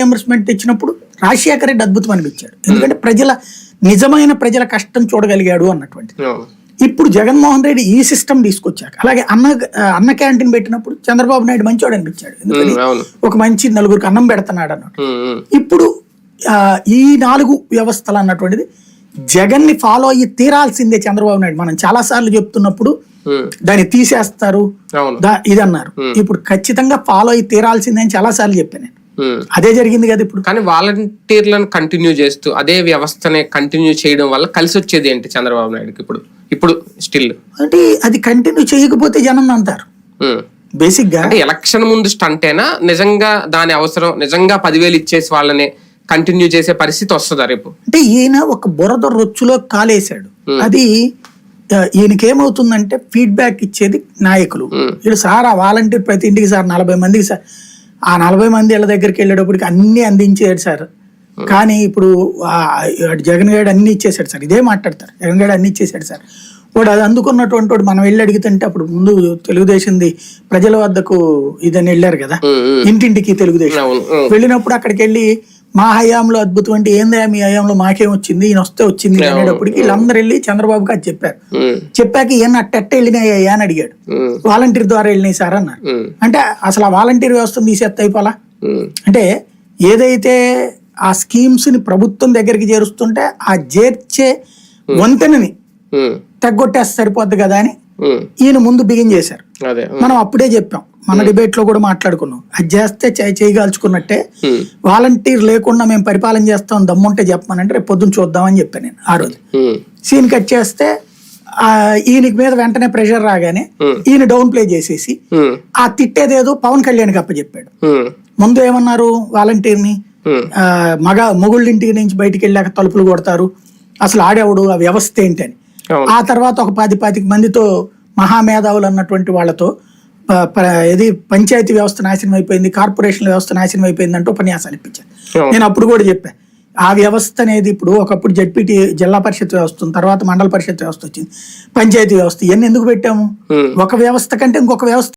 Reimbursement ఇచ్చినప్పుడు రాజశేఖర రెడ్డి అద్భుతం అనిపించాడు. ఎందుకంటే ప్రజల నిజమైన ప్రజల కష్టం చూడగలిగాడు అన్నటువంటి ఇప్పుడు జగన్మోహన్ రెడ్డి ఈ సిస్టమ్ తీసుకొచ్చాక అలాగే అన్న అన్న క్యాంటీన్ పెట్టినప్పుడు చంద్రబాబు నాయుడు మంచివాడు అనిపించాడు. ఎందుకని? అవును. ఒక మంచి నలుగురికి అన్నం పెడుతున్నాడు అన్నట్టు. ఉమ్, ఇప్పుడు ఈ నాలుగు వ్యవస్థలు అన్నటువంటిది జగన్ని ఫాలో అయ్యి తీరాల్సిందే చంద్రబాబు నాయుడు. మనం చాలా సార్లు చెప్తున్నప్పుడు దాన్ని తీసేస్తారు. ఇది అన్నారు ఇప్పుడు ఖచ్చితంగా ఫాలో అయ్యి తీరాల్సిందే అని చాలా సార్లు చెప్పాను నేను. అదే జరిగింది కదా ఇప్పుడు. కానీ వాలంటీర్లను కంటిన్యూ చేస్తూ అదే వ్యవస్థని కంటిన్యూ చేయడం వల్ల కలిసి వచ్చేది ఏంటి చంద్రబాబు నాయుడుకి ఇప్పుడు? ఇప్పుడు స్టిల్ అంటే అది కంటిన్యూ చేయకపోతే జనం అంటారు. బేసిక్గా అంటే ఎలక్షన్ ముందు స్టంటేనా నిజంగా దాని అవసరం నిజంగా పదివేలు ఇచ్చేసి వాళ్ళని కంటిన్యూ చేసే పరిస్థితి వస్తుందా రేపు? అంటే ఈయన ఒక బురద రొచ్చులో కాలేశాడు. అది ఆ, ఈయనకేమవుతుందంటే ఫీడ్బ్యాక్ ఇచ్చేది నాయకులు. వీళ్ళు సార్ ఆ వాలంటీర్ ప్రతి ఇంటికి సార్ నలభై మందికి సార్. ఆ నలభై మంది ఇళ్ళ దగ్గరికి వెళ్ళేటప్పటికి అన్ని అందించాడు సార్. కానీ ఇప్పుడు జగన్ గారు అన్ని ఇచ్చేసాడు సార్. ఇదే మాట్లాడతారు. జగన్ గారు అన్ని ఇచ్చేసాడు సార్. వాడు అది అందుకున్నటువంటి వాడు మనం వెళ్ళి అడిగితే అప్పుడు ముందు తెలుగుదేశంది ప్రజల వద్దకు ఇదని వెళ్ళారు కదా. ఇంటింటికి తెలుగుదేశం. వెళ్ళినప్పుడు అక్కడికి వెళ్ళి మా హయాంలో అద్భుతం అంటే ఏందా మీ హయాంలో మాకేం వచ్చింది? ఈయన వస్తే వచ్చింది అనేటప్పటికి వీళ్ళందరూ వెళ్ళి చంద్రబాబుకి అది చెప్పారు. చెప్పాక ఈయన అట్టెట్ట వెళ్ళినాయి అని అడిగాడు. వాలంటీర్ ద్వారా వెళ్ళినాయి సార్ అన్నారు. అంటే అసలు ఆ వాలంటీర్ వ్యవస్థను తీసేస్తే అయిపోలా? అంటే ఏదైతే ఆ స్కీమ్స్ని ప్రభుత్వం దగ్గరికి చేరుస్తుంటే ఆ చేర్చే వంతెనని తగ్గొట్టేస్తే సరిపోద్ది కదా అని. ఈయన ముందు బిగిన్ చేశారు. మనం అప్పుడే చెప్పాం. మన డిబేట్లో కూడా మాట్లాడుకున్నాం. అది చేస్తే చేయి చేయగాల్చుకున్నట్టే ఉమ్, వాలంటీర్ లేకుండా మేము పరిపాలన చేస్తాం దమ్ముంటే చెప్పమనంటే రేపు పొద్దున్న చూద్దామని చెప్పాను నేను ఆ రోజు. ఉమ్, సీన్ కట్ చేస్తే ఆ ఈయనకి మీద వెంటనే ప్రెషర్ రాగానే Hmm. ఈయన డౌన్ ప్లే చేసేసి ఆ తిట్టేదేదో పవన్ కళ్యాణ్కి అప్పచెప్పాడు. ముందు ఏమన్నారు వాలంటీర్ని? మగ మొగుళ్ళింటికి నుంచి బయటికి వెళ్ళాక తలుపులు కొడతారు. అసలు ఆడేవాడు ఆ వ్యవస్థ ఏంటని. ఆ తర్వాత ఒక పది పాతిక మందితో మహామేధావులు అన్నటువంటి వాళ్ళతో ఇది పంచాయతీ వ్యవస్థ నాశనం అయిపోయింది కార్పొరేషన్ వ్యవస్థ నాశనం అయిపోయింది అంటూ ఉపన్యాసాలు ఇప్పించాను అవును. నేను అప్పుడు కూడా చెప్పా ఆ వ్యవస్థ అనేది ఇప్పుడు ఒకప్పుడు జడ్పీటీ జిల్లా పరిషత్ వ్యవస్థ ఉంది, తర్వాత మండల పరిషత్ వ్యవస్థ వచ్చింది పంచాయతీ వ్యవస్థ ఇవన్నీ ఎందుకు పెట్టాము. ఒక వ్యవస్థ కంటే ఇంకొక వ్యవస్థ